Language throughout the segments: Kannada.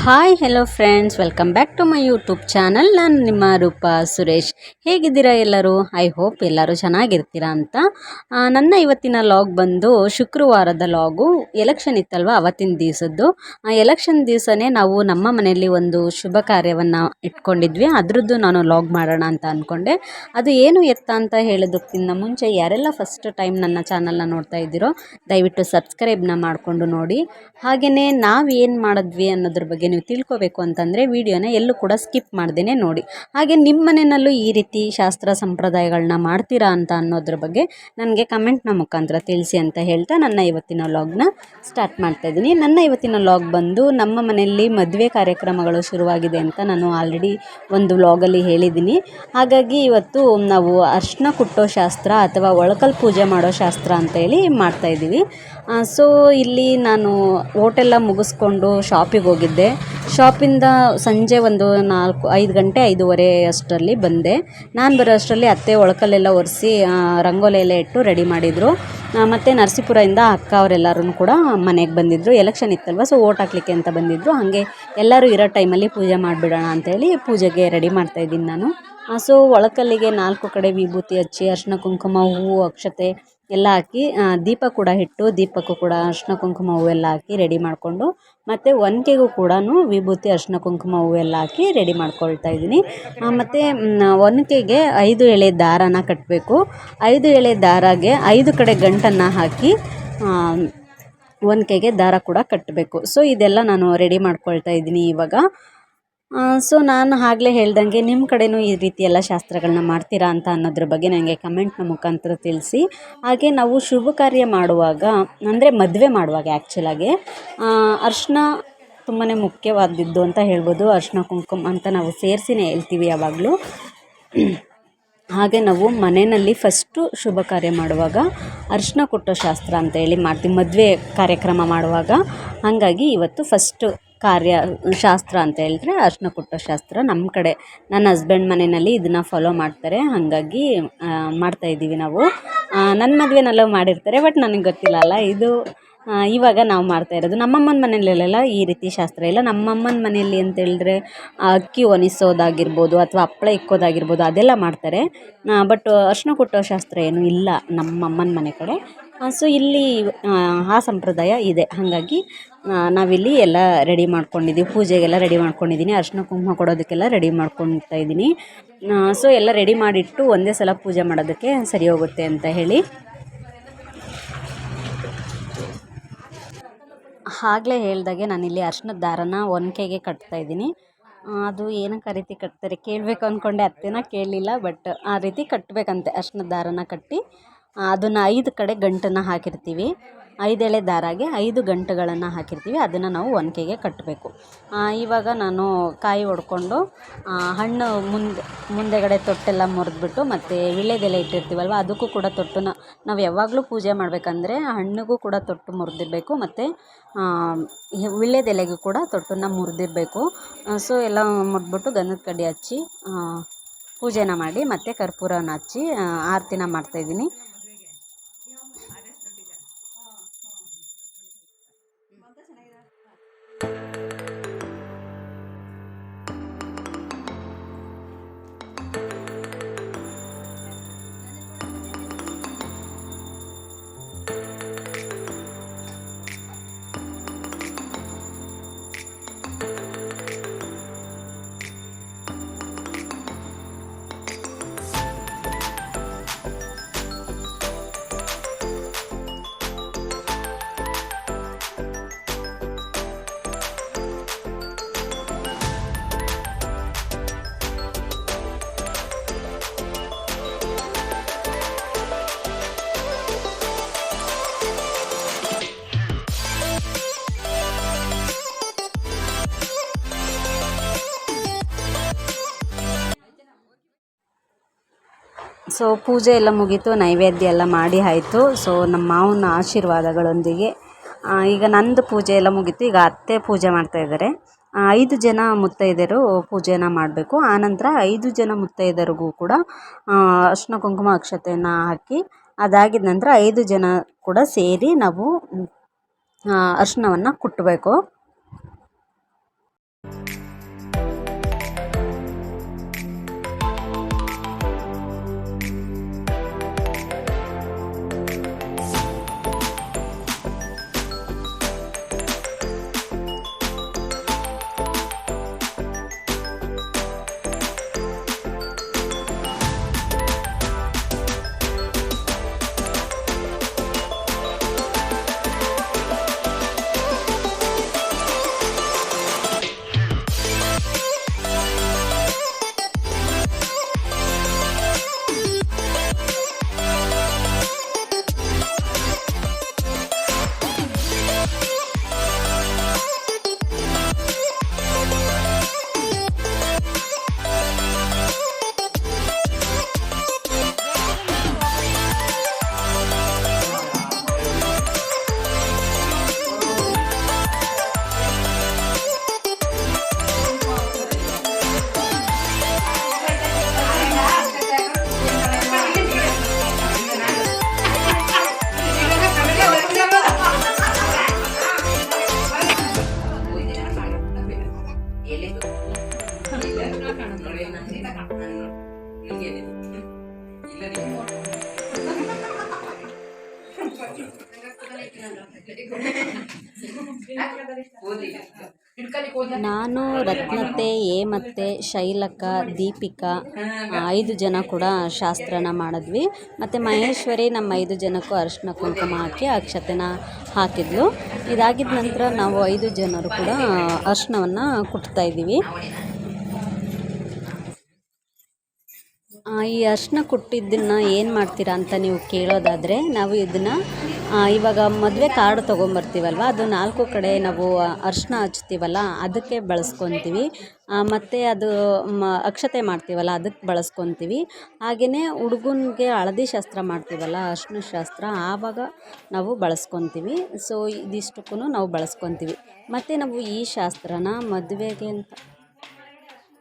Hi hello friends welcome back to my YouTube channel ನಾನು ನಿಮ್ಮ ರೂಪ ಸುರೇಶ್. ಹೇಗಿದ್ದೀರಾ ಎಲ್ಲರೂ? ಐ ಹೋಪ್ ಎಲ್ಲರೂ ಚೆನ್ನಾಗಿರ್ತೀರಾ ಅಂತ. ನನ್ನ ಇವತ್ತಿನ ಲಾಗ್ ಬಂದು ಶುಕ್ರವಾರದ ಲಾಗು ಎಲೆಕ್ಷನ್ ಇತ್ತಲ್ವ ಅವತ್ತಿನ ದಿವಸದ್ದು. ಆ ಎಲೆಕ್ಷನ್ ದಿವಸನೇ ನಾವು ನಮ್ಮ ಮನೆಯಲ್ಲಿ ಒಂದು ಶುಭ ಕಾರ್ಯವನ್ನು ಇಟ್ಕೊಂಡಿದ್ವಿ. ಅದರದ್ದು ನಾನು ಲಾಗ್ ಮಾಡೋಣ ಅಂತ ಅಂದ್ಕೊಂಡೆ ಅದು ಏನು ಎತ್ತ ಅಂತ ಹೇಳೋದಕ್ಕಿಂತ ಮುಂಚೆ ಯಾರೆಲ್ಲ ಫಸ್ಟ್ ಟೈಮ್ ನನ್ನ ಚಾನಲ್ನ ನೋಡ್ತಾ ಇದ್ದೀರೋ, ದಯವಿಟ್ಟು ಸಬ್ಸ್ಕ್ರೈಬ್ನ ಮಾಡಿಕೊಂಡು ನೋಡಿ. ಹಾಗೆಯೇ ನಾವು ಏನು ಮಾಡಿದ್ವಿ ಅನ್ನೋದ್ರ ಬಗ್ಗೆ ನೀವು ತಿಳ್ಕೊಬೇಕು ಅಂತಂದರೆ ವಿಡಿಯೋನ ಎಲ್ಲೂ ಕೂಡ ಸ್ಕಿಪ್ ಮಾಡ್ದೇ ನೋಡಿ. ಹಾಗೆ ನಿಮ್ಮ ಮನೆಯಲ್ಲೂ ಈ ರೀತಿ ಶಾಸ್ತ್ರ ಸಂಪ್ರದಾಯಗಳನ್ನ ಮಾಡ್ತೀರಾ ಅಂತ ಅನ್ನೋದ್ರ ಬಗ್ಗೆ ನನಗೆ ಕಮೆಂಟ್ನ ಮುಖಾಂತರ ತಿಳಿಸಿ ಅಂತ ಹೇಳ್ತಾ ನನ್ನ ಇವತ್ತಿನ ಲಾಗ್ನ ಸ್ಟಾರ್ಟ್ ಮಾಡ್ತಾ ಇದ್ದೀನಿ. ನನ್ನ ಇವತ್ತಿನ ಲಾಗ್ ಬಂದು ನಮ್ಮ ಮನೆಯಲ್ಲಿ ಮದುವೆ ಕಾರ್ಯಕ್ರಮಗಳು ಶುರುವಾಗಿದೆ ಅಂತ ನಾನು ಆಲ್ರೆಡಿ ಒಂದು ವ್ಲಾಗಲ್ಲಿ ಹೇಳಿದ್ದೀನಿ. ಹಾಗಾಗಿ ಇವತ್ತು ನಾವು ಅರ್ಶನ ಕುಟ್ಟೋ ಶಾಸ್ತ್ರ ಅಥವಾ ಒಳಕಲ್ ಪೂಜೆ ಮಾಡೋ ಶಾಸ್ತ್ರ ಅಂತ ಹೇಳಿ ಮಾಡ್ತಾ ಇದ್ದೀವಿ. ಸೊ ಇಲ್ಲಿ ನಾನು ಓಟೆಲ್ಲ ಮುಗಿಸ್ಕೊಂಡು ಶಾಪಿಗೆ ಹೋಗಿದ್ದೆ. ಶಾಪಿಂದ ಸಂಜೆ ಒಂದು ನಾಲ್ಕು, ಐದು ಗಂಟೆ, ಐದೂವರೆ ಅಷ್ಟರಲ್ಲಿ ಬಂದೆ. ನಾನು ಬರೋ ಅಷ್ಟರಲ್ಲಿ ಅತ್ತೆ ಒಳಕಲ್ಲೆಲ್ಲ ಒರೆಸಿ ರಂಗೋಲಿ ಎಲ್ಲ ಇಟ್ಟು ರೆಡಿ ಮಾಡಿದರು. ಮತ್ತು ನರಸೀಪುರದಿಂದ ಅಕ್ಕ ಅವರೆಲ್ಲರೂ ಕೂಡ ಮನೆಗೆ ಬಂದಿದ್ದರು ಎಲೆಕ್ಷನ್ ಇತ್ತಲ್ವ ಸೊ ಓಟ್ ಹಾಕ್ಲಿಕ್ಕೆ ಅಂತ ಬಂದಿದ್ದರು ಹಾಗೆ ಎಲ್ಲರೂ ಇರೋ ಟೈಮಲ್ಲಿ ಪೂಜೆ ಮಾಡಿಬಿಡೋಣ ಅಂತೇಳಿ ಪೂಜೆಗೆ ರೆಡಿ ಮಾಡ್ತಾಯಿದ್ದೀನಿ ನಾನು. ಸೊ ಒಳಕಲ್ಲಿಗೆ ನಾಲ್ಕು ಕಡೆ ವಿಭೂತಿ ಹಚ್ಚಿ, ಅರ್ಶಿನ ಕುಂಕುಮ, ಹೂವು, ಅಕ್ಷತೆ ಎಲ್ಲ ಹಾಕಿ ದೀಪ ಕೂಡ ಇಟ್ಟು ದೀಪಕ್ಕೂ ಕೂಡ ಅರಿಶ್ಣ ಕುಂಕುಮ ಹೂವೆಲ್ಲ ಹಾಕಿ ರೆಡಿ ಮಾಡಿಕೊಂಡು, ಮತ್ತು ಒನಕೆಗೂ ಕೂಡ ವಿಭೂತಿ ಅರಿಶ್ಣ ಕುಂಕುಮ ಹೂವೆಲ್ಲ ಹಾಕಿ ರೆಡಿ ಮಾಡ್ಕೊಳ್ತಾ ಇದ್ದೀನಿ. ಮತ್ತು ಒನಕೆಗೆ ಐದು ಎಳೆ ದಾರನ ಕಟ್ಟಬೇಕು ಐದು ಎಳೆ ದಾರಗೆ ಐದು ಕಡೆ ಗಂಟನ್ನು ಹಾಕಿ ಒನಕೆಗೆ ದಾರ ಕೂಡ ಕಟ್ಟಬೇಕು ಸೊ, ಇದೆಲ್ಲ ನಾನು ರೆಡಿ ಮಾಡ್ಕೊಳ್ತಾ ಇದ್ದೀನಿ ಇವಾಗ. ಸೊ ನಾನು ಆಗಲೇ ಹೇಳ್ದಂಗೆ ನಿಮ್ಮ ಕಡೆಯೂ ಈ ರೀತಿ ಎಲ್ಲ ಶಾಸ್ತ್ರಗಳನ್ನ ಮಾಡ್ತೀರಾ ಅಂತ ಅನ್ನೋದ್ರ ಬಗ್ಗೆ ನನಗೆ ಕಮೆಂಟ್ನ ಮುಖಾಂತರ ತಿಳಿಸಿ. ಹಾಗೆ ನಾವು ಶುಭ ಕಾರ್ಯ ಮಾಡುವಾಗ, ಅಂದರೆ ಮದುವೆ ಮಾಡುವಾಗ ಆ್ಯಕ್ಚುಲಾಗಿ ಅರ್ಶಿನ ತುಂಬಾ ಮುಖ್ಯವಾದದ್ದು ಅಂತ ಹೇಳ್ಬೋದು. ಅರ್ಶಿನ ಕುಂಕುಮ ಅಂತ ನಾವು ಸೇರಿಸಿನೇ ಹೇಳ್ತೀವಿ ಯಾವಾಗಲೂ. ಹಾಗೆ ನಾವು ಮನೆಯಲ್ಲಿ ಫಸ್ಟು ಶುಭ ಕಾರ್ಯ ಮಾಡುವಾಗ ಅರಿಶಿನ ಕೊಟ್ಟೋ ಶಾಸ್ತ್ರ ಅಂತ ಹೇಳಿ ಮಾಡ್ತೀವಿ, ಮದುವೆ ಕಾರ್ಯಕ್ರಮ ಮಾಡುವಾಗ. ಹಾಗಾಗಿ ಇವತ್ತು ಫಸ್ಟು ಕಾರ್ಯ ಶಾಸ್ತ್ರ ಅಂತ ಹೇಳಿದ್ರೆ ಅರಿಶಿನ ಕೊಟ್ಟೋ ಶಾಸ್ತ್ರ. ನಮ್ಮ ಕಡೆ ನನ್ನ ಹಸ್ಬೆಂಡ್ ಮನೆಯಲ್ಲಿ ಇದನ್ನು ಫಾಲೋ ಮಾಡ್ತಾರೆ. ಹಾಗಾಗಿ ಮಾಡ್ತಾಯಿದ್ದೀವಿ ನಾವು. ನನ್ನ ಮದುವೆನಲ್ಲೂ ಮಾಡಿರ್ತಾರೆ ಬಟ್ ನನಗೆ ಗೊತ್ತಿಲ್ಲ ಅಲ್ಲ. ಇದು ಇವಾಗ ನಾವು ಮಾಡ್ತಾ ಇರೋದು. ನಮ್ಮಮ್ಮನ ಮನೆಯಲ್ಲೆಲ್ಲ ಈ ರೀತಿ ಶಾಸ್ತ್ರ ಇಲ್ಲ. ನಮ್ಮಮ್ಮನ ಮನೆಯಲ್ಲಿ ಅಂತ ಹೇಳಿದ್ರೆ ಅಕ್ಕಿ ಒಣಿಸೋದಾಗಿರ್ಬೋದು ಅಥವಾ ಹಪ್ಳ ಇಕ್ಕೋದಾಗಿರ್ಬೋದು ಅದೆಲ್ಲ ಮಾಡ್ತಾರೆ. ಬಟ್ ಅರ್ಶಿನ ಕೊಟ್ಟೋ ಶಾಸ್ತ್ರ ಏನೂ ಇಲ್ಲ ನಮ್ಮಮ್ಮನ ಮನೆ ಕಡೆ. ಸೊ ಇಲ್ಲಿ ಆ, ಸಂಪ್ರದಾಯ ಇದೆ. ಹಾಗಾಗಿ ನಾವಿಲ್ಲಿ ಎಲ್ಲ ರೆಡಿ ಮಾಡ್ಕೊಂಡಿದ್ದೀವಿ. ಪೂಜೆಗೆಲ್ಲ ರೆಡಿ ಮಾಡ್ಕೊಂಡಿದ್ದೀನಿ. ಅರ್ಶಿನ ಕುಂಕುಮ ಕೊಡೋದಕ್ಕೆಲ್ಲ ರೆಡಿ ಮಾಡ್ಕೊಳ್ತಾ ಇದ್ದೀನಿ. ಸೊ ಎಲ್ಲ ರೆಡಿ ಮಾಡಿಟ್ಟು ಒಂದೇ ಸಲ ಪೂಜೆ ಮಾಡೋದಕ್ಕೆ ಸರಿ ಹೋಗುತ್ತೆ ಅಂತ ಹೇಳಿ. ಆಗಲೇ ಹೇಳ್ದಾಗೆ ನಾನಿಲ್ಲಿ ಅರ್ಶಿನದ ದಾರನ ಒನಕೆಗೆ ಕಟ್ತಾ ಇದ್ದೀನಿ. ಅದು ಏನಕ್ಕೆ ಆ ರೀತಿ ಕಟ್ತಾರೆ ಕೇಳಬೇಕು ಅಂದ್ಕೊಂಡೆ ಅತ್ತೆನ ಕೇಳಲಿಲ್ಲ, ಬಟ್ ಆ ರೀತಿ ಕಟ್ಟಬೇಕಂತೆ ಅರ್ಶಿನದ ದಾರನ ಕಟ್ಟಿ. ಅದನ್ನು ಐದು ಕಡೆ ಗಂಟನ್ನು ಹಾಕಿರ್ತೀವಿ. ಐದೆಳೆ ದಾರಾಗೆ ಐದು ಗಂಟುಗಳನ್ನು ಹಾಕಿರ್ತೀವಿ. ಅದನ್ನು ನಾವು ಒನಕೆಗೆ ಕಟ್ಟಬೇಕು. ಇವಾಗ ನಾನು ಕಾಯಿ ಹೊಡ್ಕೊಂಡು ಹಣ್ಣು ಮುಂದೆ, ಮುಂದೆಗಡೆ ತೊಟ್ಟೆಲ್ಲ ಮುರಿದ್ಬಿಟ್ಟು ಮತ್ತು ವೀಳ್ಯದೆಲೆ ಇಟ್ಟಿರ್ತೀವಲ್ವ, ಅದಕ್ಕೂ ಕೂಡ ತೊಟ್ಟನ್ನ ನಾವು ಯಾವಾಗಲೂ ಪೂಜೆ ಮಾಡಬೇಕಂದ್ರೆ ಹಣ್ಣಿಗೂ ಕೂಡ ತೊಟ್ಟು ಮುರಿದಿರಬೇಕು ಮತ್ತು ವೀಳ್ಯದೆಲೆಗೂ ಕೂಡ ತೊಟ್ಟನ್ನು ಮುರಿದಿರಬೇಕು. ಸೊ ಎಲ್ಲ ಮುರಿದ್ಬಿಟ್ಟು ಗಂಧದ ಕಡ್ಡಿ ಹಚ್ಚಿ ಪೂಜೆನ ಮಾಡಿ ಮತ್ತು ಕರ್ಪೂರನ ಹಚ್ಚಿ ಆರತಿನ ಮಾಡ್ತಾಯಿದ್ದೀನಿ ಸೊ ಪೂಜೆ ಎಲ್ಲ ಮುಗೀತು, ನೈವೇದ್ಯ ಎಲ್ಲ ಮಾಡಿ ಆಯಿತು. ಸೊ ನಮ್ಮ ಮಾವನ ಆಶೀರ್ವಾದಗಳೊಂದಿಗೆ ಈಗ ನಂದು ಪೂಜೆ ಎಲ್ಲ ಮುಗೀತು. ಈಗ ಅತ್ತೆ ಪೂಜೆ ಮಾಡ್ತಾಯಿದ್ದಾರೆ ಐದು ಜನ ಮುತ್ತೈದೆಯರು ಪೂಜೆನ ಮಾಡಬೇಕು. ಆನಂತರ ಐದು ಜನ ಮುತ್ತೈದೆಯರಿಗೂ ಕೂಡ ಅರಿಶಿನ ಕುಂಕುಮ ಅಕ್ಷತೆಯನ್ನು ಹಾಕಿ, ಅದಾಗಿದ ನಂತರ ಐದು ಜನ ಕೂಡ ಸೇರಿ ನಾವು ಅರಿಶಿನವನ್ನು ಕುಟ್ಟಬೇಕು ನಾನು ರತ್ನತೆ ಎ ಶೈಲಕ, ದೀಪಿಕಾ ಐದು ಜನ ಕೂಡ ಶಾಸ್ತ್ರನ ಮಾಡಿದ್ವಿ. ಮತ್ತು ಮಹೇಶ್ವರಿ ನಮ್ಮ ಐದು ಜನಕ್ಕೂ ಅರಿಶಿನ ಕುಂಕುಮ ಹಾಕಿ ಅಕ್ಷತೆನ ಹಾಕಿದ್ಲು. ಇದಾಗಿದ್ದ ನಂತರ ನಾವು ಐದು ಜನರು ಕೂಡ ಅರ್ಶನವನ್ನು ಕುಟ್ತಾ ಇದ್ದೀವಿ. ಈ ಅರ್ಶಿನ ಕುಟ್ಟಿದ್ದನ್ನು ಏನು ಮಾಡ್ತೀರಾ ಅಂತ ನೀವು ಕೇಳೋದಾದರೆ ನಾವು ಇದನ್ನು ಇವಾಗ ಮದುವೆ ಕಾರ್ಡ್ ತೊಗೊಂಬರ್ತೀವಲ್ವ? ಅದು ನಾಲ್ಕು ಕಡೆ ನಾವು ಅರ್ಶಿನ ಹಚ್ತೀವಲ್ಲ ಅದಕ್ಕೆ ಬಳಸ್ಕೊತೀವಿ. ಮತ್ತು ಅದು, ಮ, ಅಕ್ಷತೆ ಮಾಡ್ತೀವಲ್ಲ, ಅದಕ್ಕೆ ಬಳಸ್ಕೊತೀವಿ. ಹಾಗೆಯೇ ಹುಡುಗನಿಗೆ ಹಳದಿ ಶಾಸ್ತ್ರ ಮಾಡ್ತೀವಲ್ಲ, ಅರ್ಶಿನ ಶಾಸ್ತ್ರ, ಆವಾಗ ನಾವು ಬಳಸ್ಕೊತೀವಿ. ಸೊ ಇದಿಷ್ಟಕ್ಕೂ ನಾವು ಬಳಸ್ಕೊತೀವಿ. ಮತ್ತು ನಾವು ಈ ಶಾಸ್ತ್ರನ ಮದುವೆಗೆ ಅಂತ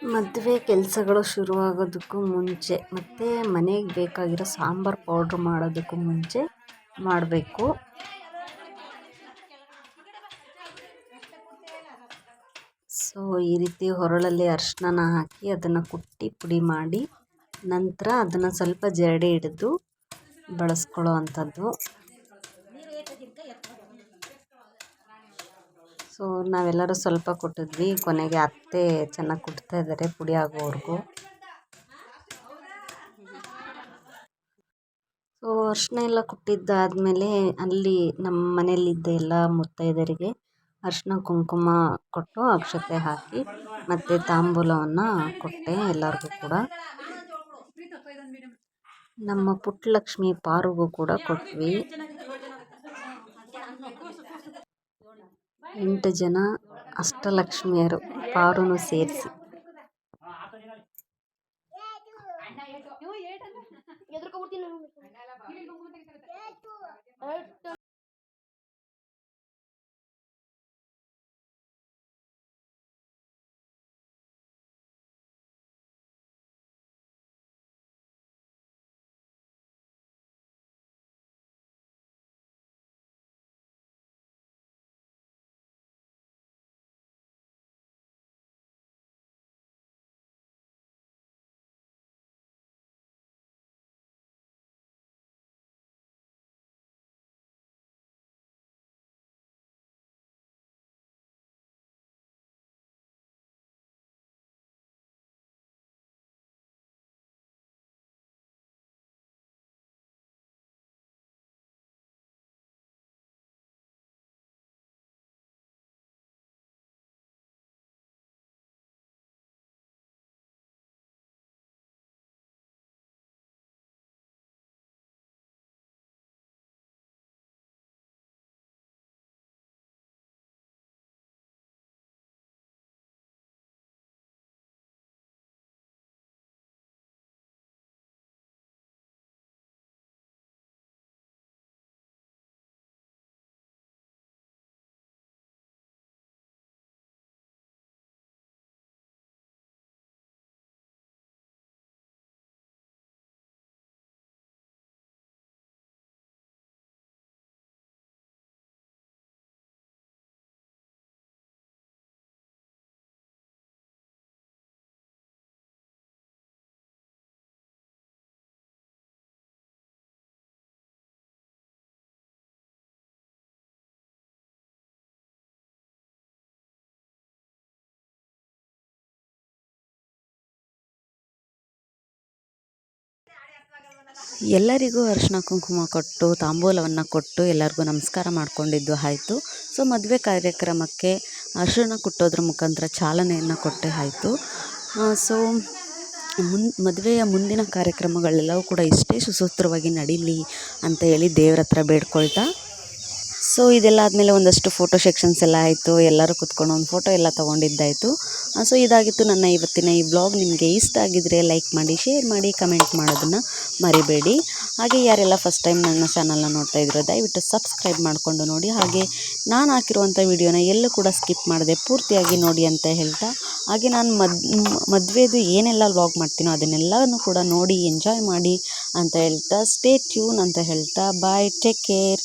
ಮದುವೆ ಕೆಲಸಗಳು ಶುರುವಾಗೋದಕ್ಕೂ ಮುಂಚೆ ಮತ್ತು ಮನೆಗೆ ಬೇಕಾಗಿರೋ ಸಾಂಬಾರು ಪೌಡ್ರ್ ಮಾಡೋದಕ್ಕೂ ಮುಂಚೆ ಮಾಡಬೇಕು. ಸೊ ಈ ರೀತಿ ಹೊರಳಲ್ಲಿ ಅರಿಶಿನ ಹಾಕಿ ಅದನ್ನು ಕುಟ್ಟಿ ಪುಡಿ ಮಾಡಿ ನಂತರ ಅದನ್ನು ಸ್ವಲ್ಪ ಜರಡಿ ಹಿಡಿದು ಬಳಸ್ಕೊಳ್ಳೋ ಅಂಥದ್ದು. ಸೊ ನಾವೆಲ್ಲರೂ ಸ್ವಲ್ಪ ಕೊಟ್ಟಿದ್ವಿ. ಕೊನೆಗೆ ಅತ್ತೆ ಚೆನ್ನಾಗಿ ಕುಟ್ತಾ ಇದ್ದಾರೆ ಪುಡಿ ಆಗೋವರೆಗೂ. ಸೊ ಅರಿಶಿನ ಎಲ್ಲ ಕುಟ್ಟಿದ್ದಾದಮೇಲೆ ಅಲ್ಲಿ ನಮ್ಮ ಮನೆಯಲ್ಲಿದ್ದ ಎಲ್ಲ ಮುತ್ತೈದರಿಗೆ ಅರಿಶಿನ ಕುಂಕುಮ ಕೊಟ್ಟು ಅಕ್ಷತೆ ಹಾಕಿ ಮತ್ತು ತಾಂಬೂಲವನ್ನು ಕೊಟ್ಟೆ ಎಲ್ಲರಿಗೂ ಕೂಡ. ನಮ್ಮ ಪುಟ್ಟಲಕ್ಷ್ಮಿ ಪಾರುಗೂ ಕೂಡ ಕೊಟ್ವಿ. ಎಂಟು ಜನ ಅಷ್ಟಲಕ್ಷ್ಮಿಯರು ಪಾರುನು ಸೇರಿಸಿ ಎಲ್ಲರಿಗೂ ಅರಿಶಿನ ಕುಂಕುಮ ಕೊಟ್ಟು, ತಾಂಬೂಲವನ್ನು ಕೊಟ್ಟು ಎಲ್ಲರಿಗೂ ನಮಸ್ಕಾರ ಮಾಡಿಕೊಂಡಿದ್ದು ಆಯಿತು. ಸೊ ಮದುವೆ ಕಾರ್ಯಕ್ರಮಕ್ಕೆ ಅರಿಶಿನ ಕುಟ್ಟೋದ್ರ ಮುಖಾಂತರ ಚಾಲನೆಯನ್ನು ಕೊಟ್ಟೆ ಆಯಿತು. ಸೊ ಮುನ್, ಮದುವೆಯ ಮುಂದಿನ ಕಾರ್ಯಕ್ರಮಗಳೆಲ್ಲವೂ ಕೂಡ ಇಷ್ಟೇ ಸುಸೂತ್ರವಾಗಿ ನಡೀಲಿ ಅಂತ ಹೇಳಿ ದೇವ್ರ ಹತ್ರ ಬೇಡ್ಕೊಳ್ತಾ ಸೊ ಇದೆಲ್ಲ ಆದಮೇಲೆ ಒಂದಷ್ಟು ಫೋಟೋ ಸೆಕ್ಷನ್ಸ್ ಎಲ್ಲ ಆಯಿತು. ಎಲ್ಲರೂ ಕುತ್ಕೊಂಡು ಒಂದು ಫೋಟೋ ಎಲ್ಲ ತೊಗೊಂಡಿದ್ದಾಯಿತು. ಸೊ ಇದಾಗಿತ್ತು ನನ್ನ ಇವತ್ತಿನ ಈ ಬ್ಲಾಗ್ ನಿಮಗೆ ಇಷ್ಟ ಆಗಿದ್ರೆ ಲೈಕ್ ಮಾಡಿ ಶೇರ್ ಮಾಡಿ ಕಮೆಂಟ್ ಮಾಡೋದನ್ನು ಮರಿಬೇಡಿ. ಹಾಗೆ ಯಾರೆಲ್ಲ ಫಸ್ಟ್ ಟೈಮ್ ನನ್ನ ಚಾನಲ್ನ ನೋಡ್ತಾ ಇದ್ರು, ದಯವಿಟ್ಟು ಸಬ್ಸ್ಕ್ರೈಬ್ ಮಾಡಿಕೊಂಡು ನೋಡಿ. ಹಾಗೆ ನಾನು ಹಾಕಿರುವಂಥ ವಿಡಿಯೋನ ಎಲ್ಲೂ ಕೂಡ ಸ್ಕಿಪ್ ಮಾಡದೆ ಪೂರ್ತಿಯಾಗಿ ನೋಡಿ ಅಂತ ಹೇಳ್ತಾ. ಹಾಗೆ ನಾನು ಮದ್, ಮದುವೆದು ಏನೆಲ್ಲ ವ್ಲಾಗ್ ಮಾಡ್ತೀನೋ ಅದನ್ನೆಲ್ಲನೂ ಕೂಡ ನೋಡಿ ಎಂಜಾಯ್ ಮಾಡಿ ಅಂತ ಹೇಳ್ತಾ. ಸ್ಟೇ ಟ್ಯೂನ್ ಅಂತ ಹೇಳ್ತಾ. Bye take care